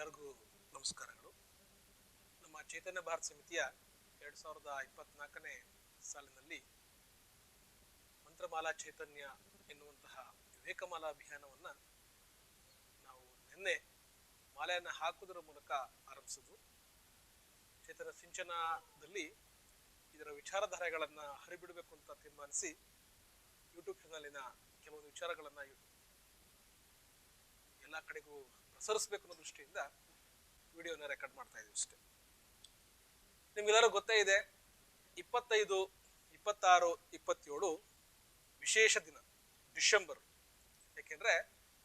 ಎಲ್ಲರಿಗೂ ನಮಸ್ಕಾರಗಳು. ನಮ್ಮ ಚೈತನ್ಯ ಭಾರತ ಸಮಿತಿಯ ಎರಡು ಸಾವಿರದ ಇಪ್ಪತ್ನಾಲ್ಕನೇ ಸಾಲಿನಲ್ಲಿ ಮಂತ್ರಮಾಲಾ ಚೈತನ್ಯ ಎನ್ನುವಂತಹ ವಿವೇಕಮಾಲಾ ಅಭಿಯಾನವನ್ನು ನಾವು ನಿನ್ನೆ ಮಾಲೆಯನ್ನು ಹಾಕುವುದರ ಮೂಲಕ ಆರಂಭಿಸಿದ್ವು. ಚೈತನ್ಯ ಸಿಂಚನದಲ್ಲಿ ಇದರ ವಿಚಾರಧಾರೆಗಳನ್ನು ಹರಿಬಿಡಬೇಕು ಅಂತ ತೀರ್ಮಾನಿಸಿ ಯೂಟ್ಯೂಬ್ ಚಾನಲಿನ ಕೆಲವೊಂದು ವಿಚಾರಗಳನ್ನು ಎಲ್ಲ ಕಡೆಗೂ ಪ್ರಸರಿಸಬೇಕು ಅನ್ನೋ ದೃಷ್ಟಿಯಿಂದ ವಿಡಿಯೋನ ರೆಕಾರ್ಡ್ ಮಾಡ್ತಾ ಇದೀವಿ ಅಷ್ಟೇ. ನಿಮ್ಗೆಲ್ಲರೂ ಗೊತ್ತೇ ಇದೆ, ಇಪ್ಪತ್ತೈದು, ಇಪ್ಪತ್ತಾರು, ಇಪ್ಪತ್ತೇಳು ವಿಶೇಷ ದಿನ, ಡಿಸೆಂಬರ್. ಯಾಕೆಂದ್ರೆ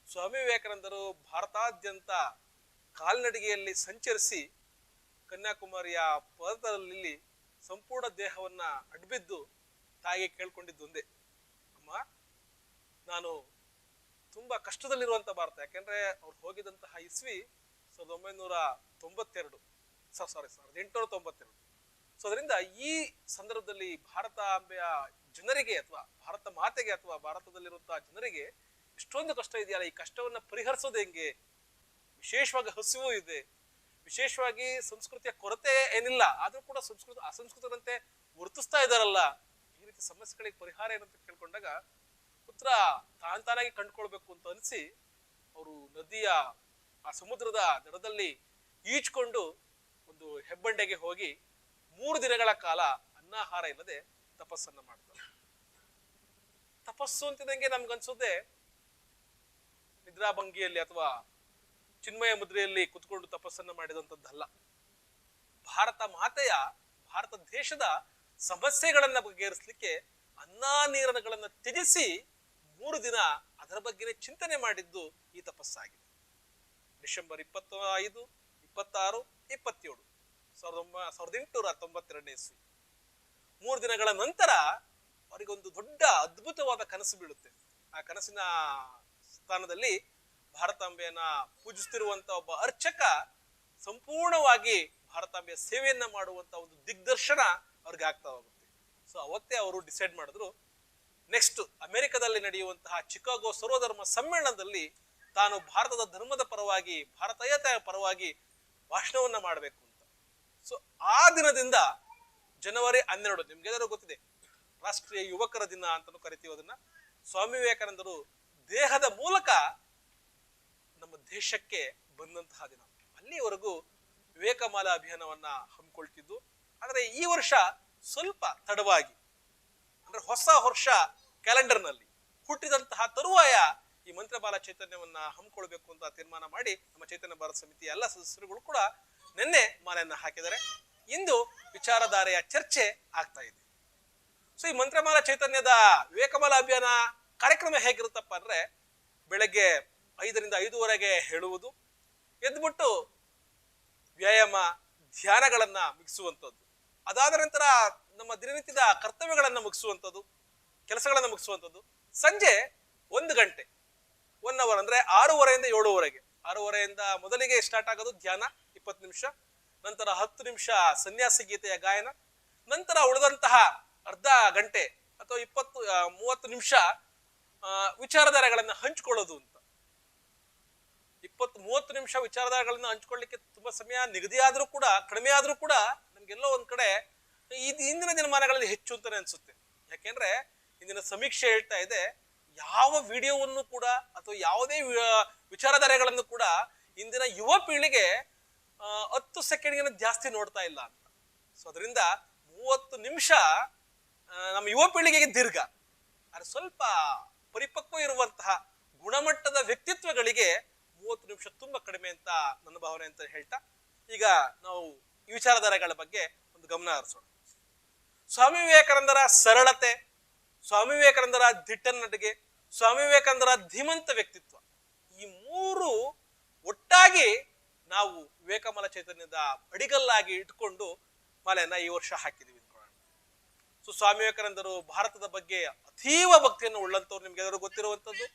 ಸ್ವಾಮಿ ವಿವೇಕಾನಂದರು ಭಾರತಾದ್ಯಂತ ಕಾಲ್ನಡಿಗೆಯಲ್ಲಿ ಸಂಚರಿಸಿ ಕನ್ಯಾಕುಮಾರಿಯ ಪದದಲ್ಲಿ ಸಂಪೂರ್ಣ ದೇಹವನ್ನ ಅಡ್ಬಿದ್ದು ತಾಯಿಗೆ ಕೇಳ್ಕೊಂಡಿದ್ದೊಂದೇ ಅಮ್ಮ, ನಾನು ತುಂಬಾ ಕಷ್ಟದಲ್ಲಿರುವಂತ ಭಾರತ. ಯಾಕೆಂದ್ರೆ ಅವ್ರು ಹೋಗಿದಂತಹ ಇಸ್ವಿ ಸಾವಿರದ ಒಂಬೈನೂರ ತೊಂಬತ್ತೆರಡು. ಸಾರಿ ಸಾವಿರದ ಎಂಟುನೂರ ತೊಂಬತ್ತೆರಡು. ಸೊ ಅದರಿಂದ ಈ ಸಂದರ್ಭದಲ್ಲಿ ಭಾರತಾಂಬೆಯ ಜನರಿಗೆ ಅಥವಾ ಭಾರತ ಮಾತೆಗೆ ಅಥವಾ ಭಾರತದಲ್ಲಿರುವಂತಹ ಜನರಿಗೆ ಎಷ್ಟೊಂದು ಕಷ್ಟ ಇದೆಯಲ್ಲ, ಈ ಕಷ್ಟವನ್ನು ಪರಿಹರಿಸೋದು ಹೆಂಗೆ? ವಿಶೇಷವಾಗಿ ಹಸಿವು ಇದೆ. ವಿಶೇಷವಾಗಿ ಸಂಸ್ಕೃತಿಯ ಕೊರತೆ ಏನಿಲ್ಲ, ಆದರೂ ಕೂಡ ಸಂಸ್ಕೃತ ಅಸಂಸ್ಕೃತರಂತೆ ವರ್ತಿಸ್ತಾ ಇದ್ದಾರಲ್ಲ. ಈ ರೀತಿ ಸಮಸ್ಯೆಗಳಿಗೆ ಪರಿಹಾರ ಏನಂತ ಕೇಳ್ಕೊಂಡಾಗ ಉತ್ತರ ತಾನ್ ತಾನಾಗಿ ಕಂಡುಕೊಳ್ಬೇಕು ಅಂತ ಅನಿಸಿ ಅವರು ನದಿಯ, ಆ ಸಮುದ್ರದ ದಡದಲ್ಲಿ ಈಜ್ಕೊಂಡು ಒಂದು ಹೆಬ್ಬಂಡೆಗೆ ಹೋಗಿ ಮೂರು ದಿನಗಳ ಕಾಲ ಅನ್ನಾಹಾರ ಇಲ್ಲದೆ ತಪಸ್ಸನ್ನ ಮಾಡ್ತಾರೆ. ತಪಸ್ಸು ಅಂತಿದಂಗೆ ನಮ್ಗನ್ಸುತ್ತೆ ನಿದ್ರಾಭಂಗಿಯಲ್ಲಿ ಅಥವಾ ಚಿನ್ಮಯ ಮುದ್ರೆಯಲ್ಲಿ ಕುತ್ಕೊಂಡು ತಪಸ್ಸನ್ನ ಮಾಡಿದಂಥದ್ದಲ್ಲ ಭಾರತ ಮಾತೆಯ, ಭಾರತ ದೇಶದ ಸಮಸ್ಯೆಗಳನ್ನ ಬಗೆಹರಿಸಲಿಕ್ಕೆ ಅನ್ನ ನೀರನಗಳನ್ನ ತ್ಯಜಿಸಿ ಮೂರು ದಿನ ಅದರ ಬಗ್ಗೆನೇ ಚಿಂತನೆ ಮಾಡಿದ್ದು ಈ ತಪಸ್ಸಾಗಿದೆ. ಡಿಸೆಂಬರ್ ಇಪ್ಪತ್ತ ಐದು ಇಪ್ಪತ್ತಾರು, ಇಪ್ಪತ್ತೇಳು, ಸಾವಿರದ ಒಂಬ, ಸಾವಿರದ ಎಂಟುನೂರ ತೊಂಬತ್ತೆರಡನೇ ಇಸ್ವಿ. ಮೂರು ದಿನಗಳ ನಂತರ ಅವರಿಗೊಂದು ದೊಡ್ಡ ಅದ್ಭುತವಾದ ಕನಸು ಬೀಳುತ್ತೆ. ಆ ಕನಸಿನ ಸ್ಥಾನದಲ್ಲಿ ಭಾರತಾಂಬೆಯನ್ನ ಪೂಜಿಸ್ತಿರುವಂತ ಒಬ್ಬ ಅರ್ಚಕ ಸಂಪೂರ್ಣವಾಗಿ ಭಾರತಾಂಬೆಯ ಸೇವೆಯನ್ನ ಮಾಡುವಂತ ಒಂದು ದಿಗ್ದರ್ಶನ ಅವ್ರಿಗೆ ಆಗ್ತಾ ಹೋಗುತ್ತೆ. ಸೊ ಅವತ್ತೇ ಅವರು ಡಿಸೈಡ್ ಮಾಡಿದ್ರು ನೆಕ್ಸ್ಟ್ ಅಮೆರಿಕದಲ್ಲಿ ನಡೆಯುವಂತಹ ಚಿಕಾಗೋ ಸರ್ವಧರ್ಮ ಸಮ್ಮೇಳನದಲ್ಲಿ ತಾನು ಭಾರತದ ಧರ್ಮದ ಪರವಾಗಿ, ಭಾರತೀಯತೆಯ ಪರವಾಗಿ ಭಾಷಣವನ್ನ ಮಾಡಬೇಕು ಅಂತ. ಸೊ ಆ ದಿನದಿಂದ ಜನವರಿ ಹನ್ನೆರಡು ನಿಮ್ಗೆಲ್ಲರೂ ಗೊತ್ತಿದೆ? ರಾಷ್ಟ್ರೀಯ ಯುವಕರ ದಿನ ಅಂತಲೂ ಕರಿತೀವಿ ಅದನ್ನ. ಸ್ವಾಮಿ ವಿವೇಕಾನಂದರು ದೇಹದ ಮೂಲಕ ನಮ್ಮ ದೇಶಕ್ಕೆ ಬಂದಂತಹ ದಿನ. ಅಲ್ಲಿವರೆಗೂ ವಿವೇಕಮಾಲಾ ಅಭಿಯಾನವನ್ನ ಹಮ್ಮಿಕೊಳ್ತಿದ್ದು. ಆದರೆ ಈ ವರ್ಷ ಸ್ವಲ್ಪ ತಡವಾಗಿ ಅಂದ್ರೆ ಹೊಸ ವರ್ಷ ಕ್ಯಾಲೆಂಡರ್ನಲ್ಲಿ. ಹುಟ್ಟಿದಂತಹ ತರುವಾಯ ಈ ಮಂತ್ರಮಾಲ ಚೈತನ್ಯವನ್ನ ಹಮ್ಮಿಕೊಳ್ಬೇಕು ಅಂತ ತೀರ್ಮಾನ ಮಾಡಿ ನಮ್ಮ ಚೈತನ್ಯ ಭಾರತ ಸಮಿತಿಯ ಎಲ್ಲ ಸದಸ್ಯರುಗಳು ಕೂಡ ನಿನ್ನೆ ಮಾಲೆಯನ್ನ ಹಾಕಿದ್ದಾರೆ. ಇಂದು ವಿಚಾರಧಾರೆಯ ಚರ್ಚೆ ಆಗ್ತಾ ಇದೆ. ಸೊ ಈ ಮಂತ್ರಮಾಲ ಚೈತನ್ಯದ ವಿವೇಕಮಾಲ ಅಭಿಯಾನ ಕಾರ್ಯಕ್ರಮ ಹೇಗಿರುತ್ತಪ್ಪ ಅಂದ್ರೆ ಬೆಳಗ್ಗೆ ಐದರಿಂದ ಐದುವರೆಗೆ ಹೇಳುವುದು, ಎದ್ಬಿಟ್ಟು ವ್ಯಾಯಾಮ ಧ್ಯಾನಗಳನ್ನ ಮುಗಿಸುವಂಥದ್ದು. ಅದಾದ ನಂತರ ನಮ್ಮ ದಿನನಿತ್ಯದ ಕರ್ತವ್ಯಗಳನ್ನು ಮುಗಿಸುವಂಥದ್ದು, ಕೆಲಸಗಳನ್ನು ಮುಗಿಸುವಂಥದ್ದು. ಸಂಜೆ ಒಂದು ಗಂಟೆ ಒನ್ ಅವರ್ ಅಂದ್ರೆ ಆರೂವರೆಯಿಂದ ಏಳುವರೆಗೆ. ಆರೂವರೆಯಿಂದ ಮೊದಲಿಗೆ ಸ್ಟಾರ್ಟ್ ಆಗೋದು ಧ್ಯಾನ, ಇಪ್ಪತ್ತು ನಿಮಿಷ, ನಂತರ ಹತ್ತು ನಿಮಿಷ ಸನ್ಯಾಸಿ ಗೀತೆಯ ಗಾಯನ, ನಂತರ ಉಳಿದಂತಹ ಅರ್ಧ ಗಂಟೆ ಅಥವಾ ಇಪ್ಪತ್ತು ಮೂವತ್ತು ನಿಮಿಷ ವಿಚಾರಧಾರೆಗಳನ್ನು ಹಂಚಿಕೊಳ್ಳೋದು ಅಂತ. ಇಪ್ಪತ್ತು, ಮೂವತ್ತು ನಿಮಿಷ ವಿಚಾರಧಾರೆಗಳನ್ನು ಹಂಚ್ಕೊಳ್ಳಿಕ್ಕೆ ತುಂಬಾ ಸಮಯ ನಿಗದಿ ಕೂಡ ಕಡಿಮೆ ಆದರೂ ಕೂಡ, ನಮ್ಗೆಲ್ಲೋ ಒಂದ್ ಕಡೆ ಇದು ಇಂದಿನ ದಿನಮಾನಗಳಲ್ಲಿ ಹೆಚ್ಚು ಅಂತಾನೆ ಅನ್ಸುತ್ತೆ. ಯಾಕೆಂದ್ರೆ ಇಂದಿನ ಸಮೀಕ್ಷೆ ಹೇಳ್ತಾ ಇದೆ, ಯಾವ ವಿಡಿಯೋವನ್ನು ಕೂಡ ಅಥವಾ ಯಾವುದೇ ವಿಚಾರಧಾರೆಗಳನ್ನು ಕೂಡ ಇಂದಿನ ಯುವ ಪೀಳಿಗೆ ಹತ್ತು ಸೆಕೆಂಡ್ಗಿನ ಜಾಸ್ತಿ ನೋಡ್ತಾ ಇಲ್ಲ ಅಂತ. ಸೊ ಅದರಿಂದ ಮೂವತ್ತು ನಿಮಿಷ ನಮ್ಮ ಯುವ ಪೀಳಿಗೆಗೆ ದೀರ್ಘ. ಆದರೆ ಸ್ವಲ್ಪ ಪರಿಪಕ್ವ ಇರುವಂತಹ ಗುಣಮಟ್ಟದ ವ್ಯಕ್ತಿತ್ವಗಳಿಗೆ ಮೂವತ್ತು ನಿಮಿಷ ತುಂಬಾ ಕಡಿಮೆ ಅಂತ ನನ್ನ ಭಾವನೆ ಅಂತ ಹೇಳ್ತಾ, ಈಗ ನಾವು ಈ ವಿಚಾರಧಾರೆಗಳ ಬಗ್ಗೆ ಒಂದು ಗಮನ ಹರಿಸೋಣ. ಸ್ವಾಮಿ ವಿವೇಕಾನಂದರ ಸರಳತೆ, ಸ್ವಾಮಿ ವಿವೇಕಾನಂದರ ದಿಟ್ಟ ನಟಿಗೆ, ಸ್ವಾಮಿ ವಿವೇಕಾನಂದರ ಧೀಮಂತ ವ್ಯಕ್ತಿತ್ವ, ಈ ಮೂರು ಒಟ್ಟಾಗಿ ನಾವು ವಿವೇಕಮಲ ಚೈತನ್ಯದ ಅಡಿಗಲ್ಲಾಗಿ ಇಟ್ಕೊಂಡು ಮಾಲೆಯನ್ನ ಈ ವರ್ಷ ಹಾಕಿದೀವಿ ಸೊ ಸ್ವಾಮಿ ವಿವೇಕಾನಂದರು ಭಾರತದ ಬಗ್ಗೆ ಅತೀವ ಭಕ್ತಿಯನ್ನು ಉಳ್ಳಂತವ್ರು ನಿಮ್ಗೆ ಎಲ್ಲರೂ ಗೊತ್ತಿರುವಂತದ್ದು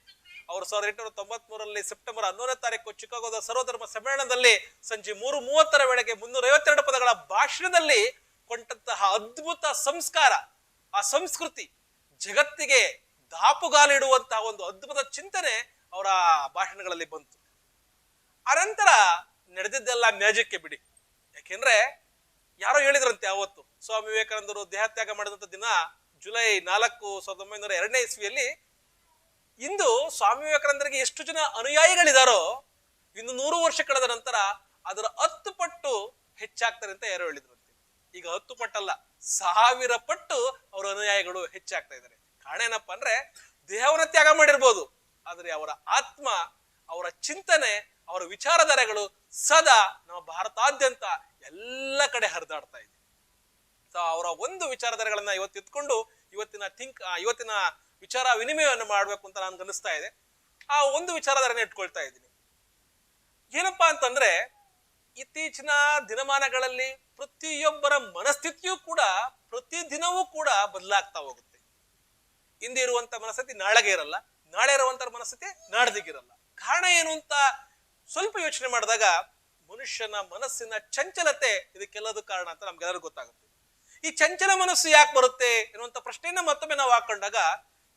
ಅವರು ಸಾವಿರದ ಎಂಟುನೂರ ತೊಂಬತ್ ಮೂರರಲ್ಲಿ ಸೆಪ್ಟೆಂಬರ್ ಹನ್ನೊಂದನೇ ತಾರೀಕು ಚಿಕಾಗೋದ ಸರ್ವಧರ್ಮ ಸಮ್ಮೇಳನದಲ್ಲಿ ಸಂಜೆ ಮೂರು ಮೂವತ್ತರ ವೇಳೆಗೆ ಮುನ್ನೂರ ಐವತ್ತೆರಡು ಪದಗಳ ಭಾಷಣದಲ್ಲಿ ಕೊಂಡಂತಹ ಅದ್ಭುತ ಸಂಸ್ಕಾರ, ಆ ಸಂಸ್ಕೃತಿ ಜಗತ್ತಿಗೆ ದಾಪುಗಾಲಿಡುವಂತಹ ಒಂದು ಅದ್ಭುತ ಚಿಂತನೆ ಅವರ ಭಾಷಣಗಳಲ್ಲಿ ಬಂತು. ಅನಂತರ ನಡೆದಿದ್ದೆಲ್ಲ ಮ್ಯಾಜಿಕ್ಗೆ ಬಿಡಿ. ಯಾಕೆಂದ್ರೆ ಯಾರೋ ಹೇಳಿದ್ರಂತೆ ಅವತ್ತು, ಸ್ವಾಮಿ ವಿವೇಕಾನಂದರು ದೇಹತ್ಯಾಗ ಮಾಡಿದಂಥ ದಿನ ಜುಲೈ ನಾಲ್ಕು ಸಾವಿರದ ಒಂಬೈನೂರ ಎರಡನೇ ಇಸ್ವಿಯಲ್ಲಿ ಇಂದು ಸ್ವಾಮಿ ವಿವೇಕಾನಂದರಿಗೆ ಎಷ್ಟು ಜನ ಅನುಯಾಯಿಗಳಿದಾರೋ ಇನ್ನು ನೂರು ವರ್ಷ ಕಳೆದ ನಂತರ ಅದರ ಹತ್ತು ಪಟ್ಟು ಹೆಚ್ಚಾಗ್ತಾರೆ ಅಂತ ಯಾರೋ ಹೇಳಿದ್ರಂತೆ ಈಗ ಹತ್ತು ಪಟ್ಟಲ್ಲ, ಸಾವಿರ ಪಟ್ಟು ಅವರ ಅನುಯಾಯಿಗಳು ಹೆಚ್ಚಾಗ್ತಾ ಇದ್ದಾರೆ. ಕಾರಣ ಏನಪ್ಪಾ ಅಂದ್ರೆ, ದೇಹವನ್ನ ತ್ಯಾಗ ಮಾಡಿರ್ಬೋದು, ಆದ್ರೆ ಅವರ ಆತ್ಮ, ಅವರ ಚಿಂತನೆ, ಅವರ ವಿಚಾರಧಾರೆಗಳು ಸದಾ ನಮ್ಮ ಭಾರತಾದ್ಯಂತ ಎಲ್ಲ ಕಡೆ ಹರಿದಾಡ್ತಾ ಇದೆ. ಸೊ ಅವರ ಒಂದು ವಿಚಾರಧಾರೆಗಳನ್ನ ಇವತ್ತು ಇತ್ಕೊಂಡು ಇವತ್ತಿನ ಥಿಂಕ್ ಇವತ್ತಿನ ವಿಚಾರ ವಿನಿಮಯವನ್ನು ಮಾಡಬೇಕು ಅಂತ ನನ್ಗೆ ಅನಿಸ್ತಾ ಇದೆ. ಆ ಒಂದು ವಿಚಾರಧಾರೆನ ಇಟ್ಕೊಳ್ತಾ ಇದ್ದೀನಿ. ಏನಪ್ಪಾ ಅಂತಂದ್ರೆ ಇತ್ತೀಚಿನ ದಿನಮಾನಗಳಲ್ಲಿ ಪ್ರತಿಯೊಬ್ಬರ ಮನಸ್ಥಿತಿಯೂ ಕೂಡ ಪ್ರತಿ ದಿನವೂ ಕೂಡ ಬದಲಾಗ್ತಾ ಹೋಗುತ್ತೆ. ಹಿಂದೆ ಇರುವಂತ ಮನಸ್ಥಿತಿ ನಾಳೆಗೆ ಇರಲ್ಲ, ನಾಳೆ ಇರುವಂತ ಮನಸ್ಥಿತಿ ನಾಡ್ದಿಗಿರಲ್ಲ ಕಾರಣ ಏನು ಅಂತ ಸ್ವಲ್ಪ ಯೋಚನೆ ಮಾಡಿದಾಗ ಮನುಷ್ಯನ ಮನಸ್ಸಿನ ಚಂಚಲತೆ ಇದಕ್ಕೆಲ್ಲದು ಕಾರಣ ಅಂತ ನಮ್ಗೆಲ್ಲರಿಗೂ ಗೊತ್ತಾಗುತ್ತೆ. ಈ ಚಂಚಲ ಮನಸ್ಸು ಯಾಕೆ ಬರುತ್ತೆ ಎನ್ನುವಂತ ಪ್ರಶ್ನೆಯನ್ನ ಮತ್ತೊಮ್ಮೆ ನಾವು ಹಾಕೊಂಡಾಗ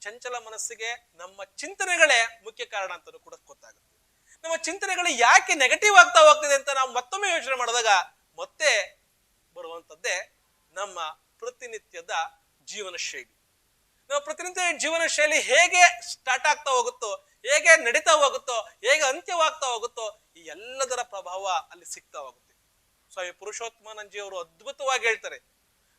ಚಂಚಲ ಮನಸ್ಸಿಗೆ ನಮ್ಮ ಚಿಂತನೆಗಳೇ ಮುಖ್ಯ ಕಾರಣ ಅಂತಲೂ ಕೂಡ ಗೊತ್ತಾಗುತ್ತೆ. ನಮ್ಮ ಚಿಂತನೆಗಳು ಯಾಕೆ ನೆಗೆಟಿವ್ ಆಗ್ತಾ ಹೋಗ್ತಿದೆ ಅಂತ ನಾವು ಮತ್ತೊಮ್ಮೆ ಯೋಚನೆ ಮಾಡಿದಾಗ ಮತ್ತೆ ಬರುವಂಥದ್ದೇ ನಮ್ಮ ಪ್ರತಿನಿತ್ಯದ ಜೀವನ ಶೈಲಿ. ನಮ್ಮ ಪ್ರತಿನಿತ್ಯ ಜೀವನ ಶೈಲಿ ಹೇಗೆ ಸ್ಟಾರ್ಟ್ ಆಗ್ತಾ ಹೋಗುತ್ತೋ, ಹೇಗೆ ನಡೀತಾ ಹೋಗುತ್ತೋ, ಹೇಗೆ ಅಂತ್ಯವಾಗ್ತಾ ಹೋಗುತ್ತೋ ಈ ಎಲ್ಲದರ ಪ್ರಭಾವ ಅಲ್ಲಿ ಸಿಗ್ತಾ ಹೋಗುತ್ತೆ. ಸ್ವಾಮಿ ಪುರುಷೋತ್ಮಾನಂಜಿ ಅವರು ಅದ್ಭುತವಾಗಿ ಹೇಳ್ತಾರೆ.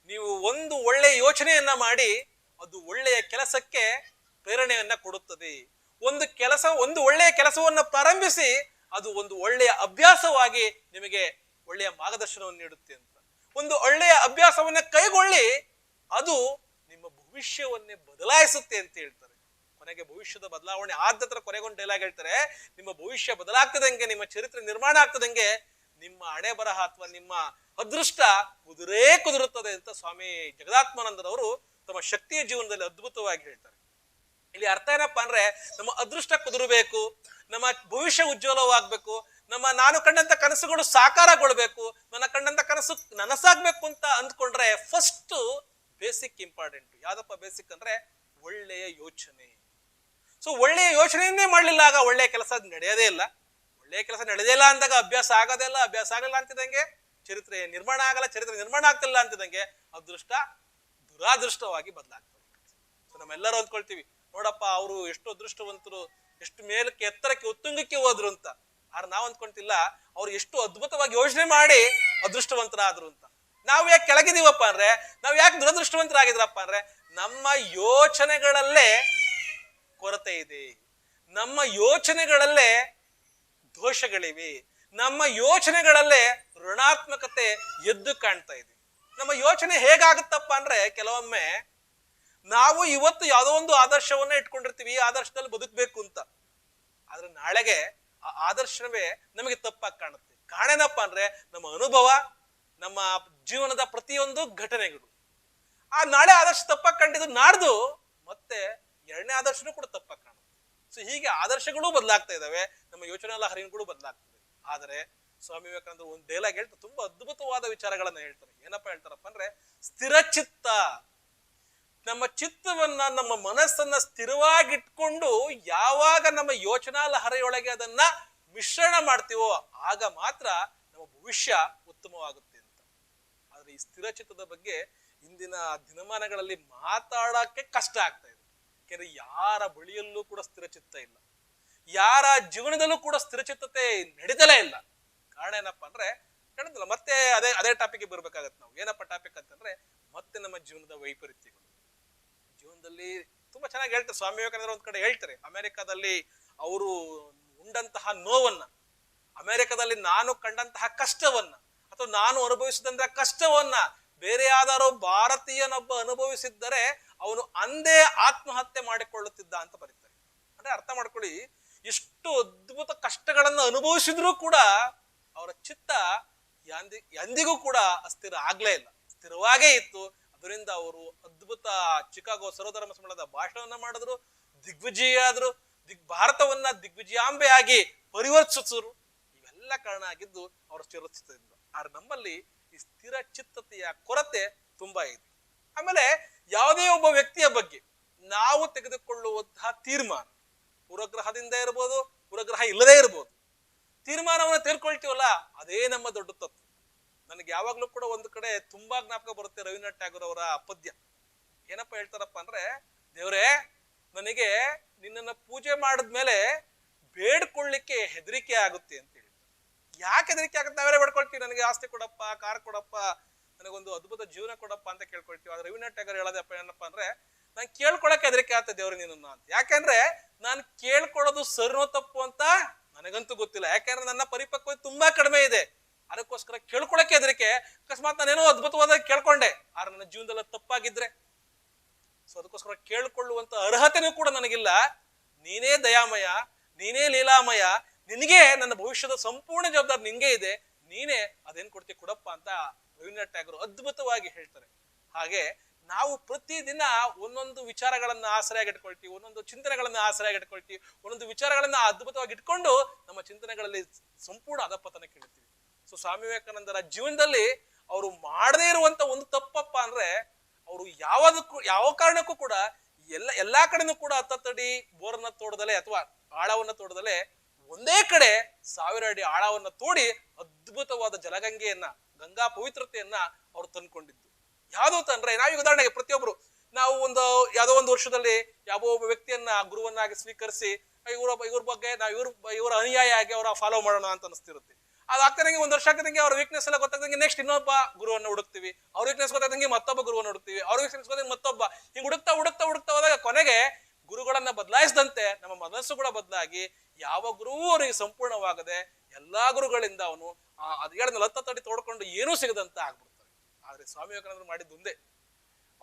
ನೀವು ಒಂದು ಒಳ್ಳೆಯ ಯೋಚನೆಯನ್ನ ಮಾಡಿ ಅದು ಒಳ್ಳೆಯ ಕೆಲಸಕ್ಕೆ ಪ್ರೇರಣೆಯನ್ನ ಕೊಡುತ್ತದೆ. ಒಂದು ಕೆಲಸ, ಒಂದು ಒಳ್ಳೆಯ ಕೆಲಸವನ್ನು ಪ್ರಾರಂಭಿಸಿ ಅದು ಒಂದು ಒಳ್ಳೆಯ ಅಭ್ಯಾಸವಾಗಿ ನಿಮಗೆ ಒಳ್ಳೆಯ ಮಾರ್ಗದರ್ಶನವನ್ನು ನೀಡುತ್ತೆ ಅಂತ. ಒಂದು ಒಳ್ಳೆಯ ಅಭ್ಯಾಸವನ್ನು ಕೈಗೊಳ್ಳಿ, ಅದು ನಿಮ್ಮ ಭವಿಷ್ಯವನ್ನೇ ಬದಲಾಯಿಸುತ್ತೆ ಅಂತ ಹೇಳ್ತಾರೆ. ಕೊನೆಗೆ ಭವಿಷ್ಯದ ಬದಲಾವಣೆ ಆದ ಕೊನೆಗೊಂದು ಡೈಲಾಗ್ ಹೇಳ್ತಾರೆ, ನಿಮ್ಮ ಭವಿಷ್ಯ ಬದಲಾಗ್ತದಂಗೆ ನಿಮ್ಮ ಚರಿತ್ರೆ ನಿರ್ಮಾಣ ಆಗ್ತದಂಗೆ ನಿಮ್ಮ ಹಣೆ ಬರಹ ಅಥವಾ ನಿಮ್ಮ ಅದೃಷ್ಟ ಕುದುರೇ ಕುದುರುತ್ತದೆ ಅಂತ ಸ್ವಾಮಿ ಜಗದಾತ್ಮಾನಂದರವರು ತಮ್ಮ ಶಕ್ತಿಯ ಜೀವನದಲ್ಲಿ ಅದ್ಭುತವಾಗಿ ಹೇಳ್ತಾರೆ. ಇಲ್ಲಿ ಅರ್ಥ ಏನಪ್ಪಾ ಅಂದ್ರೆ ನಮ್ಮ ಅದೃಷ್ಟ ಕುದುರಬೇಕು, ನಮ್ಮ ಭವಿಷ್ಯ ಉಜ್ವಲವಾಗಬೇಕು, ನಮ್ಮ ನಾನು ಕಂಡಂತ ಕನಸುಗಳು ಸಾಕಾರಗೊಳ್ಬೇಕು, ನನ್ನ ಕಂಡಂತ ಕನಸು ನನಸಾಗ್ಬೇಕು ಅಂತ ಅಂದ್ಕೊಂಡ್ರೆ ಫಸ್ಟ್ ಬೇಸಿಕ್ ಇಂಪಾರ್ಟೆಂಟ್ ಯಾವ್ದಪ್ಪ ಬೇಸಿಕ್ ಅಂದ್ರೆ ಒಳ್ಳೆಯ ಯೋಚನೆ. ಸೊ ಒಳ್ಳೆಯ ಯೋಚನೆಯನ್ನೇ ಮಾಡಲಿಲ್ಲ ಆಗ ಒಳ್ಳೆಯ ಕೆಲಸ ನಡೆಯೋದೇ ಇಲ್ಲ. ಒಳ್ಳೆಯ ಕೆಲಸ ನಡೆದೇ ಇಲ್ಲ ಅಂದಾಗ ಅಭ್ಯಾಸ ಆಗೋದೇ ಇಲ್ಲ, ಅಭ್ಯಾಸ ಆಗಲಿಲ್ಲ ಅಂತಿದಂಗೆ ಚರಿತ್ರೆ ನಿರ್ಮಾಣ ಆಗಲ್ಲ, ಚರಿತ್ರೆ ನಿರ್ಮಾಣ ಆಗ್ತಿಲ್ಲ ಅಂತಿದಂಗೆ ಅದೃಷ್ಟ ದುರಾದೃಷ್ಟವಾಗಿ ಬದಲಾಗ್ತದೆ. ಸೊ ನಮ್ಮೆಲ್ಲರೂ ಅಂದ್ಕೊಳ್ತೀವಿ ನೋಡಪ್ಪ, ಅವರು ಎಷ್ಟು ಅದೃಷ್ಟವಂತರು, ಎಷ್ಟು ಮೇಲಕ್ಕೆ ಎತ್ತರಕ್ಕೆ ಉತ್ತುಂಗಕ್ಕೆ ಹೋದ್ರು ಅಂತ. ಆದ್ರೆ ನಾವು ಅಂದ್ಕೊಂತಿಲ್ಲ, ಅವ್ರು ಎಷ್ಟು ಅದ್ಭುತವಾಗಿ ಯೋಚನೆ ಮಾಡಿ ಅದೃಷ್ಟವಂತರಾದ್ರು ಅಂತ. ನಾವು ಯಾಕೆ ಕೆಳಗಿದೀವಪ್ಪ ಅಂದ್ರೆ, ನಾವು ಯಾಕೆ ದುರದೃಷ್ಟವಂತರಾಗಿದ್ರಪ್ಪ ಅಂದ್ರೆ, ನಮ್ಮ ಯೋಚನೆಗಳಲ್ಲೇ ಕೊರತೆ ಇದೆ. ನಮ್ಮ ಯೋಚನೆಗಳಲ್ಲೇ ದೋಷಗಳಿವೆ. ನಮ್ಮ ಯೋಚನೆಗಳಲ್ಲೇ ಋಣಾತ್ಮಕತೆ ಎದ್ದು ಕಾಣ್ತಾ ಇದೆ. ನಮ್ಮ ಯೋಚನೆ ಹೇಗಾಗುತ್ತಪ್ಪ ಅಂದ್ರೆ, ಕೆಲವೊಮ್ಮೆ ನಾವು ಇವತ್ತು ಯಾವುದೋ ಒಂದು ಆದರ್ಶವನ್ನ ಇಟ್ಕೊಂಡಿರ್ತೀವಿ, ಈ ಆದರ್ಶದಲ್ಲಿ ಬದುಕಬೇಕು ಅಂತ. ಆದ್ರೆ ನಾಳೆಗೆ ಆ ಆದರ್ಶವೇ ನಮಗೆ ತಪ್ಪಾಗಿ ಕಾಣುತ್ತೆ. ಕಾರಣ ಏನಪ್ಪಾ ಅಂದ್ರೆ ನಮ್ಮ ಅನುಭವ, ನಮ್ಮ ಜೀವನದ ಪ್ರತಿಯೊಂದು ಘಟನೆಗಳು. ಆ ನಾಳೆ ಆದರ್ಶ ತಪ್ಪಾಗಿ ಕಂಡಿದ್ದು ನಾಡ್ದು, ಮತ್ತೆ ಎರಡನೇ ಆದರ್ಶನೂ ಕೂಡ ತಪ್ಪಾಗಿ ಕಾಣುತ್ತೆ. ಸೊ ಹೀಗೆ ಆದರ್ಶಗಳು ಬದಲಾಗ್ತಾ ಇದಾವೆ ನಮ್ಮ ಯೋಚನಾ ಬದಲಾಗ್ತಾ ಬದಲಾಗ್ತದೆ ಆದರೆ ಸ್ವಾಮಿ ವಿವೇಕಾನಂದರು ಒಂದು ಡೈಲಾಗ್ ಹೇಳ್ತಾರೆ ತುಂಬಾ ಅದ್ಭುತವಾದ ವಿಚಾರಗಳನ್ನ ಹೇಳ್ತಾರೆ. ಏನಪ್ಪಾ ಹೇಳ್ತಾರಪ್ಪ ಅಂದ್ರೆ ಸ್ಥಿರಚಿತ್ತ ನಮ್ಮ ಚಿತ್ತವನ್ನ, ನಮ್ಮ ಮನಸ್ಸನ್ನ ಸ್ಥಿರವಾಗಿಟ್ಕೊಂಡು ಯಾವಾಗ ನಮ್ಮ ಯೋಚನಾ ಲಹರೆಯೊಳಗೆ ಅದನ್ನ ಮಿಶ್ರಣ ಮಾಡ್ತೀವೋ ಆಗ ಮಾತ್ರ ನಮ್ಮ ಭವಿಷ್ಯ ಉತ್ತಮವಾಗುತ್ತೆ ಅಂತ. ಆದ್ರೆ ಈ ಸ್ಥಿರ ಚಿತ್ತದ ಬಗ್ಗೆ ಇಂದಿನ ದಿನಮಾನಗಳಲ್ಲಿ ಮಾತಾಡಕ್ಕೆ ಕಷ್ಟ ಆಗ್ತಾ ಇದೆ. ಯಾಕೆಂದ್ರೆ ಯಾರ ಬಳಿಯಲ್ಲೂ ಕೂಡ ಸ್ಥಿರಚಿತ್ತ ಇಲ್ಲ. ಯಾರ ಜೀವನದಲ್ಲೂ ಕೂಡ ಸ್ಥಿರಚಿತ್ತತೆ ನಡೀತಲೇ ಇಲ್ಲ. ಕಾರಣ ಏನಪ್ಪಾ ಅಂದ್ರೆ ಹೇಳಿದ್ರಲ್ಲ ಮತ್ತೆ ಅದೇ ಅದೇ ಟಾಪಿಕ್ ಬರ್ಬೇಕಾಗತ್ತೆ ನಾವು. ಏನಪ್ಪ ಟಾಪಿಕ್ ಅಂತಂದ್ರೆ, ಮತ್ತೆ ನಮ್ಮ ಜೀವನದ ವೈಪರೀತ್ಯಗಳು. ಜೀವನದಲ್ಲಿ ತುಂಬಾ ಚೆನ್ನಾಗಿ ಹೇಳ್ತಾರೆ. ಸ್ವಾಮಿ ವಿವೇಕಾನಂದರು ಒಂದ್ ಕಡೆ ಹೇಳ್ತಾರೆ, ಅಮೆರಿಕದಲ್ಲಿ ಅವರು ಉಂಡಂತಹ ನೋವನ್ನ, ಅಮೆರಿಕದಲ್ಲಿ ನಾನು ಕಂಡಂತಹ ಕಷ್ಟವನ್ನ ಅಥವಾ ನಾನು ಅನುಭವಿಸಿದಂತಹ ಕಷ್ಟವನ್ನ ಬೇರೆ ಯಾವ್ದಾರು ಭಾರತೀಯನೊಬ್ಬ ಅನುಭವಿಸಿದ್ದರೆ ಅವನು ಅಂದೇ ಆತ್ಮಹತ್ಯೆ ಮಾಡಿಕೊಳ್ಳುತ್ತಿದ್ದ ಅಂತ ಬರೀತಾರೆ. ಅಂದ್ರೆ ಅರ್ಥ ಮಾಡ್ಕೊಳ್ಳಿ ಎಷ್ಟು ಅದ್ಭುತ ಕಷ್ಟಗಳನ್ನು ಅನುಭವಿಸಿದ್ರೂ ಕೂಡ ಅವರ ಚಿತ್ತ ಎಂದಿಗೂ ಕೂಡ ಅಸ್ಥಿರ ಆಗ್ಲೇ ಇಲ್ಲ. ಸ್ಥಿರವಾಗೇ ಇತ್ತು. ಅದರಿಂದ ಅವರು ಅದ್ಭುತ ಚಿಕಾಗೋ ಸರ್ವಧರ್ಮ ಸಮ್ಮೇಳನದ ಭಾಷಣವನ್ನ ಮಾಡಿದ್ರು, ದಿಗ್ವಿಜಯ ಆದ್ರು, ದಿಗ್ ಭಾರತವನ್ನ ದಿಗ್ವಿಜಯಾಂಬೆಯಾಗಿ ಪರಿವರ್ತಿಸಿದ್ರು. ಇವೆಲ್ಲ ಕಾರಣ ಆಗಿದ್ದು ಅವರ ಸ್ಥಿರಚಿತ್ತದಿಂದ ಆದ್ರೆ ನಮ್ಮಲ್ಲಿ ಈ ಸ್ಥಿರ ಚಿತ್ತತೆಯ ಕೊರತೆ ತುಂಬಾ ಇದೆ. ಆಮೇಲೆ ಯಾವುದೇ ಒಬ್ಬ ವ್ಯಕ್ತಿಯ ಬಗ್ಗೆ ನಾವು ತೆಗೆದುಕೊಳ್ಳುವಂತಹ ತೀರ್ಮಾನ, ಪುರಗ್ರಹದಿಂದ ಇರ್ಬೋದು, ಪುರಗ್ರಹ ಇಲ್ಲದೇ ಇರ್ಬೋದು, ತೀರ್ಮಾನವನ್ನು ತೆಗೆದುಕೊಳ್ತೀವಲ್ಲ, ಅದೇ ನಮ್ಮ ದೊಡ್ಡ ತತ್ವ. ನನಗೆ ಯಾವಾಗ್ಲೂ ಕೂಡ ಒಂದು ಕಡೆ ತುಂಬಾ ಜ್ಞಾಪಕ ಬರುತ್ತೆ ರವೀಂದ್ರನಾಥ್ ಟ್ಯಾಗೂರ್ ಅವರ ಪದ್ಯ ಏನಪ್ಪ ಹೇಳ್ತಾರಪ್ಪ ಅಂದ್ರೆ, ದೇವ್ರೇ, ನನಗೆ ನಿನ್ನನ್ನ ಪೂಜೆ ಮಾಡಿದ್ಮೇಲೆ ಬೇಡ್ಕೊಳ್ಳಿಕ್ಕೆ ಹೆದರಿಕೆ ಆಗುತ್ತೆ ಅಂತ ಹೇಳಿ ಯಾಕೆ ಹೆದರಿಕೆ ಆಗುತ್ತೆ ನಾವೇ ಬೇಡ್ಕೊಳ್ತೀವಿ, ನನಗೆ ಆಸ್ತಿ ಕೊಡಪ್ಪ, ಕಾರ್ ಕೊಡಪ್ಪ, ನನಗೊಂದು ಅದ್ಭುತ ಜೀವನ ಕೊಡಪ್ಪ ಅಂತ ಕೇಳ್ಕೊಳ್ತೀವಿ. ಆದ್ರೆ ರವೀಂದ್ರನಾಥ್ ಟ್ಯಾಗೋರ್ ಹೇಳೋದಪ್ಪ ಏನಪ್ಪ ಅಂದ್ರೆ, ನಾನು ಕೇಳ್ಕೊಳಕ್ಕೆ ಹೆದರಿಕೆ ಆಗುತ್ತೆ ದೇವ್ರು ನಿನ್ನ ಅಂತ. ಯಾಕೆಂದ್ರೆ ನಾನು ಕೇಳ್ಕೊಳ್ಳೋದು ಸರಿನೋ ತಪ್ಪು ಅಂತ ನನಗಂತೂ ಗೊತ್ತಿಲ್ಲ. ಯಾಕೆಂದ್ರೆ ನನ್ನ ಪರಿಪಕ್ವತೆ ತುಂಬಾ ಕಡಿಮೆ ಇದೆ. ಅದಕ್ಕೋಸ್ಕರ ಕೇಳ್ಕೊಳಕ್ಕೆ ಹೆದರಿಕೆ. ಅಕಸ್ಮಾತ್ ನಾನೇನೋ ಅದ್ಭುತವಾದ ಕೇಳ್ಕೊಂಡೆ. ಆದ್ರೆ ನನ್ನ ಜೀವನದಲ್ಲಿ ತಪ್ಪಾಗಿದ್ರೆ. ಸೊ ಅದಕ್ಕೋಸ್ಕರ ಕೇಳ್ಕೊಳ್ಳುವಂತ ಅರ್ಹತೆನೂ ಕೂಡ ನನಗಿಲ್ಲ. ನೀನೇ ದಯಾಮಯ, ನೀನೇ ಲೀಲಾಮಯ, ನಿನಗೆ ನನ್ನ ಭವಿಷ್ಯದ ಸಂಪೂರ್ಣ ಜವಾಬ್ದಾರಿ ನಿಂಗೆ ಇದೆ. ನೀನೇ ಅದೇನ್ ಕೊಡ್ತೀವಿ ಕೊಡಪ್ಪ ಅಂತ ರವೀಂದ್ರ ಟ್ಯಾಗೋರ್ ಅದ್ಭುತವಾಗಿ ಹೇಳ್ತಾರೆ. ಹಾಗೆ ನಾವು ಪ್ರತಿದಿನ ಒಂದೊಂದು ವಿಚಾರಗಳನ್ನ ಆಸರೆಯಾಗಿಟ್ಕೊಳ್ತೀವಿ ಒಂದೊಂದು ಚಿಂತನೆಗಳನ್ನ ಆಸರೆಯಾಗಿಟ್ಕೊಳ್ತೀವಿ ಒಂದೊಂದು ವಿಚಾರಗಳನ್ನ ಅದ್ಭುತವಾಗಿ ಇಟ್ಕೊಂಡು ನಮ್ಮ ಚಿಂತನೆಗಳಲ್ಲಿ ಸಂಪೂರ್ಣ ಅಧಪತನ ಕೇಳ್ತೀವಿ. ಸೊ ಸ್ವಾಮಿ ವಿವೇಕಾನಂದರ ಜೀವನದಲ್ಲಿ ಅವರು ಮಾಡದೇ ಇರುವಂತ ಒಂದು ತಪ್ಪಪ್ಪ ಅಂದ್ರೆ ಅವರು ಯಾವದಕ್ಕೂ, ಯಾವ ಕಾರಣಕ್ಕೂ ಕೂಡ ಎಲ್ಲ, ಎಲ್ಲಾ ಕಡೆನೂ ಕೂಡ ಹತ್ತತ್ತಡಿ ಬೋರನ್ನ ತೋಡದಲೆ ಅಥವಾ ಆಳವನ್ನ ತೋಡದಲೆ ಒಂದೇ ಕಡೆ ಸಾವಿರ ಅಡಿ ಆಳವನ್ನ ತೋಡಿ ಅದ್ಭುತವಾದ ಜಲಗಂಗೆಯನ್ನ, ಗಂಗಾ ಪವಿತ್ರತೆಯನ್ನ ಅವ್ರು ತಂದ್ಕೊಂಡಿದ್ದು. ಯಾವ್ದು ತಂದ್ರೆ ನಾವೀಗ ಉದಾಹರಣೆಗೆ ಪ್ರತಿಯೊಬ್ರು, ನಾವು ಒಂದು ಯಾವ್ದೋ ಒಂದು ವರ್ಷದಲ್ಲಿ ಯಾವ ಒಬ್ಬ ವ್ಯಕ್ತಿಯನ್ನ ಗುರುವನ್ನಾಗಿ ಸ್ವೀಕರಿಸಿ, ಇವ್ರ ಇವ್ರ ಬಗ್ಗೆ ನಾವು ಇವ್ರ, ಇವರ ಅನುಯಾಯಿ ಆಗಿ ಅವರ ಫಾಲೋ ಮಾಡೋಣ ಅಂತ ಅನಿಸ್ತಿರುತ್ತೆ. ಅದಾಗ್ತಾರಂಗೆ ಒಂದು ವರ್ಷ ಆಗ್ತದಂಗೆ ಅವ್ರ ವೀಕ್ನೆಸ್ ಎಲ್ಲ ಗೊತ್ತಾಗ್ತಂಗೆ ನೆಕ್ಸ್ಟ್ ಇನ್ನೊಬ್ಬ ಗುರುವನ್ನು ಹುಡುಕ್ತಿವಿ. ಅವ್ರ ವೀಕ್ನೆಸ್ ಗೊತ್ತಾಗ್ದಂಗೆ ಮತ್ತೊಬ್ಬ ಗುರುವನ್ನು ಹುಡುಕ್ತಿವಿ. ಅವ್ರ ವೀಕ್ನೆಸ್ ಗೊತ್ತಾಗ ಮತ್ತೊಬ್ಬ. ಹಿಂಗ್ ಹುಡುಕ್ತಾ ಹುಡುಕ್ತಾ ಹುಡುಕ್ತಾ ಹೋದಾಗ ಕೊನೆಗೆ ಗುರುಗಳನ್ನ ಬದಲಾಯಿಸಿದಂತೆ ನಮ್ಮ ಮನಸ್ಸು ಕೂಡ ಬದಲಾಗಿ ಯಾವ ಗುರುವೂ ಅವರಿಗೆ ಸಂಪೂರ್ಣವಾಗದೆ ಎಲ್ಲಾ ಗುರುಗಳಿಂದ ಅವನು ಆ ಅದ್ ಲತ್ತ ಹತ್ತಡಿ ತೋಡ್ಕೊಂಡು ಏನೂ ಸಿಗದಂತ ಆಗ್ಬಿಡ್ತಾರೆ ಆದ್ರೆ ಸ್ವಾಮಿ ವಿವೇಕಾನಂದರು ಮಾಡಿದ್ದು ಒಂದೇ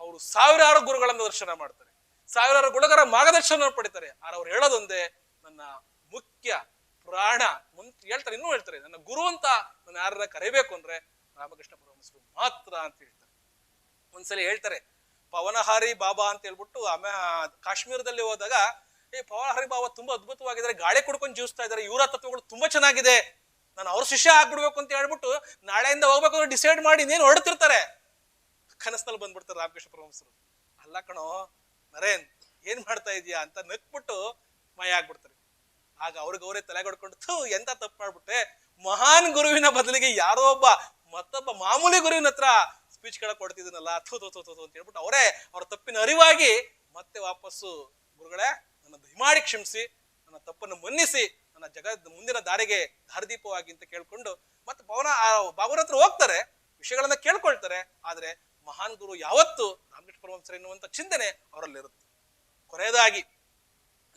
ಅವರು ಸಾವಿರಾರು ಗುರುಗಳನ್ನ ದರ್ಶನ ಮಾಡ್ತಾರೆ. ಸಾವಿರಾರು ಗುರುಗಳ ಮಾರ್ಗದರ್ಶನ ಪಡಿತಾರೆ. ಆದ್ರೆ ಅವ್ರು ಹೇಳೋದೊಂದೇ, ನನ್ನ ಮುಖ್ಯ ಪ್ರಾಣ ಮುನ್ ಹೇಳ್ತಾರೆ, ಇನ್ನೂ ಹೇಳ್ತಾರೆ, ನನ್ನ ಗುರು ಅಂತ ನಾನು ಯಾರನ್ನ ಕರಿಬೇಕು ಅಂದ್ರೆ ರಾಮಕೃಷ್ಣ ಪರಮಹಂಸರು ಮಾತ್ರ ಅಂತ ಹೇಳ್ತಾರೆ. ಒಂದ್ಸಲಿ ಹೇಳ್ತಾರೆ, ಪವನಹಾರಿ ಬಾಬಾ ಅಂತ ಹೇಳ್ಬಿಟ್ಟು ಆಮೇ ಕಾಶ್ಮೀರದಲ್ಲಿ ಹೋದಾಗ ಈ ಪವನಹಾರಿ ಬಾಬಾ ತುಂಬಾ ಅದ್ಭುತವಾಗಿದ್ದಾರೆ, ಗಾಳಿ ಕುಡ್ಕೊಂಡು ಜೀವಿಸ್ತಾ ಇದ್ದಾರೆ, ಇವರ ತತ್ವಗಳು ತುಂಬಾ ಚೆನ್ನಾಗಿದೆ, ನಾನು ಅವ್ರ ಶಿಷ್ಯ ಆಗ್ಬಿಡ್ಬೇಕು ಅಂತ ಹೇಳ್ಬಿಟ್ಟು ನಾಳೆಯಿಂದ ಹೋಗ್ಬೇಕು ಅಂದ್ರೆ ಡಿಸೈಡ್ ಮಾಡಿ ನೀನು ಹೊರಡ್ತಿರ್ತಾರೆ. ಕನಸಿನಲ್ಲಿ ಬಂದ್ಬಿಡ್ತಾರೆ ರಾಮಕೃಷ್ಣ ಪರಮಹಂಸರು. ಅಲ್ಲ ಕಣೋ, ನರೇನ್, ಏನ್ ಮಾಡ್ತಾ ಇದೀಯಾ? ಅಂತ ನಕ್ಬಿಟ್ಟು ಮಯ ಆಗ್ಬಿಡ್ತಾರೆ ಆಗ ಅವ್ರಿಗೆ ಅವರೇ ತಲೆ ಕೊಡ್ಕೊಂಡು, ಥೂ, ಎಂತ ತಪ್ಪು ಮಾಡ್ಬಿಟ್ಟೆ. ಮಹಾನ್ ಗುರುವಿನ ಬದಲಿಗೆ ಯಾರೋ ಒಬ್ಬ, ಮತ್ತೊಬ್ಬ ಮಾಮೂಲಿ ಗುರುವಿನ ಹತ್ರ ಸ್ಪೀಚ್ ಕೇಳಕ್ ಕೊಡ್ತಿದ್ದೀನಲ್ಲ ಥೂ ಥೂ ಥೂ ಥೂ ಅಂತ ಹೇಳ್ಬಿಟ್ಟು ಅವರೇ ಅವ್ರ ತಪ್ಪಿನ ಅರಿವಾಗಿ ಮತ್ತೆ ವಾಪಸ್ಸು ಗುರುಗಳೇ ನನ್ನ ದಯಮಾಡಿ ಕ್ಷಮಿಸಿ, ನನ್ನ ತಪ್ಪನ್ನು ಮನ್ನಿಸಿ, ನನ್ನ ಜಗ ಮುಂದಿನ ದಾರಿಗೆ ದಾರಿದೀಪವಾಗಿ ಅಂತ ಕೇಳ್ಕೊಂಡು ಮತ್ತೆ ಭವನ, ಆ ಬಾಬುರ ಹತ್ರ ಹೋಗ್ತಾರೆ, ವಿಷಯಗಳನ್ನ ಕೇಳ್ಕೊಳ್ತಾರೆ. ಆದ್ರೆ ಮಹಾನ್ ಗುರು ಯಾವತ್ತು ರಾಮಕೃಷ್ಣ ಪರಮಹಂಸರು ಎನ್ನುವಂತ ಚಿಂತನೆ ಅವರಲ್ಲಿರುತ್ತೆ. ಕೊನೆಯದಾಗಿ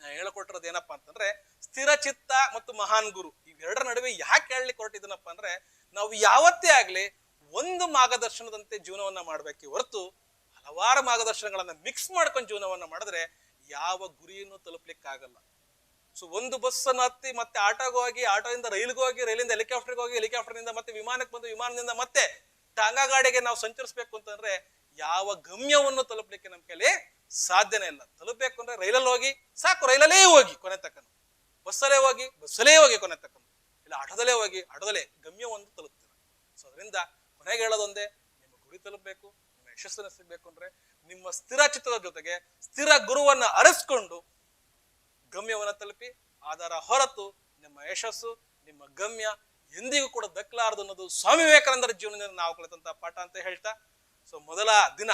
ಹೇಳಿಕೊಟ್ಟಿರೋದು ಏನಪ್ಪಾ ಅಂತಂದ್ರೆ ಸ್ಥಿರ ಚಿತ್ತ ಮತ್ತು ಮಹಾನ್ ಗುರು. ಇವೆರಡರ ನಡುವೆ ಯಾಕೆ ಹೇಳಲಿಕ್ಕೆ ಹೊರಟಿದ್ದೀನಪ್ಪ ಅಂದ್ರೆ, ನಾವು ಯಾವತ್ತೇ ಆಗ್ಲಿ ಒಂದು ಮಾರ್ಗದರ್ಶನದಂತೆ ಜೀವನವನ್ನ ಮಾಡ್ಬೇಕೆ ಹೊರತು ಹಲವಾರು ಮಾರ್ಗದರ್ಶನಗಳನ್ನ ಮಿಕ್ಸ್ ಮಾಡ್ಕೊಂಡು ಜೀವನವನ್ನ ಮಾಡಿದ್ರೆ ಯಾವ ಗುರಿಯನ್ನು ತಲುಪ್ಲಿಕ್ಕಾಗಲ್ಲ. ಸೊ ಒಂದು ಬಸ್ ಅನ್ನು ಹತ್ತಿ ಮತ್ತೆ ಆಟೋಗೆ ಹೋಗಿ ಆಟೋದಿಂದ ರೈಲ್ಗೆ ಹೋಗಿ, ರೈಲಿಂದ ಹೆಲಿಕಾಪ್ಟರ್ಗೆ ಹೋಗಿ ಹೆಲಿಕಾಪ್ಟರ್ನಿಂದ ಮತ್ತೆ ವಿಮಾನಕ್ಕೆ ಬಂದು, ವಿಮಾನದಿಂದ ಮತ್ತೆ ಟಾಂಗಾ ಗಾಡಿಗೆ ನಾವು ಸಂಚರಿಸಬೇಕು ಅಂತಂದ್ರೆ ಯಾವ ಗಮ್ಯವನ್ನು ತಲುಪಲಿಕ್ಕೆ ನಮ್ಮ ಕೈಲಿ ಸಾಧ್ಯನೇ ಇಲ್ಲ. ತಲುಪಬೇಕು ಅಂದ್ರೆ ರೈಲಲ್ಲಿ ಹೋಗಿ, ಸಾಕು ರೈಲಲ್ಲೇ ಹೋಗಿ ಕೊನೆ ತಕ್ಕನು ಬಸ್ಸಲ್ಲೇ ಹೋಗಿ ಬಸ್ಸಲ್ಲೇ ಹೋಗಿ ಕೊನೆ ಇಲ್ಲ ಆಟೋದಲ್ಲೇ ಹೋಗಿ ಆಟೋದಲ್ಲೇ ಗಮ್ಯವನ್ನು ತಲುಪ್ತೀರ ಸೊ ಅದರಿಂದ ಕೊನೆಗೆ ಹೇಳೋದೊಂದೇ, ನಿಮ್ಮ ಗುರಿ ತಲುಪಬೇಕು, ನಿಮ್ಮ ಯಶಸ್ಸನ್ನು ಸಿಗಬೇಕು ಅಂದ್ರೆ ನಿಮ್ಮ ಸ್ಥಿರ ಚಿತ್ರದ ಜೊತೆಗೆ ಸ್ಥಿರ ಗುರುವನ್ನ ಅರಸ್ಕೊಂಡು ಗಮ್ಯವನ್ನು ತಲುಪಿ ಅದರ ಹೊರತು ನಿಮ್ಮ ಯಶಸ್ಸು, ನಿಮ್ಮ ಗಮ್ಯ ಎಂದಿಗೂ ಕೂಡ ದಕ್ಕಲಾರದು ಅನ್ನೋದು ಸ್ವಾಮಿ ವಿವೇಕಾನಂದರ ಜೀವನದಿಂದ ನಾವು ಕಲಿತಂತ ಪಾಠ ಅಂತ ಹೇಳ್ತಾ ಸೊ ಮೊದಲ ದಿನ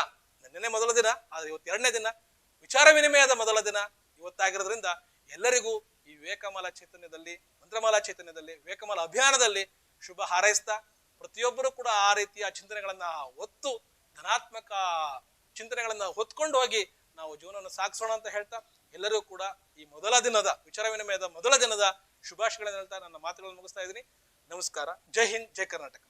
ನಿನ್ನೆ ಮೊದಲ ದಿನ, ಆದ್ರೆ ಇವತ್ತು ಎರಡನೇ ದಿನ, ವಿಚಾರ ವಿನಿಮಯದ ಮೊದಲ ದಿನ ಇವತ್ತಾಗಿರೋದ್ರಿಂದ ಎಲ್ಲರಿಗೂ ಈ ವಿವೇಕಮಾಲ ಚೈತನ್ಯದಲ್ಲಿ, ಮಂತ್ರಮಾಲಾ ಚೈತನ್ಯದಲ್ಲಿ ವಿವೇಕಮಾಲ ಅಭಿಯಾನದಲ್ಲಿ ಶುಭ ಹಾರೈಸ್ತಾ, ಪ್ರತಿಯೊಬ್ಬರು ಕೂಡ ಆ ರೀತಿಯ ಚಿಂತನೆಗಳನ್ನ ಒತ್ತು, ಧನಾತ್ಮಕ ಚಿಂತನೆಗಳನ್ನ ಹೊತ್ಕೊಂಡು ಹೋಗಿ ನಾವು ಜೀವನವನ್ನು ಸಾಗಿಸೋಣ ಅಂತ ಹೇಳ್ತಾ, ಎಲ್ಲರೂ ಕೂಡ ಈ ಮೊದಲ ದಿನದ ವಿಚಾರ ವಿನಿಮಯದ ಮೊದಲ ದಿನದ ಶುಭಾಶಯಗಳನ್ನು ಹೇಳ್ತಾ ನನ್ನ ಮಾತುಗಳನ್ನು ಮುಗಿಸ್ತಾ ಇದ್ದೀನಿ. ನಮಸ್ಕಾರ. ಜೈ ಹಿಂದ್, ಜೈ ಕರ್ನಾಟಕ.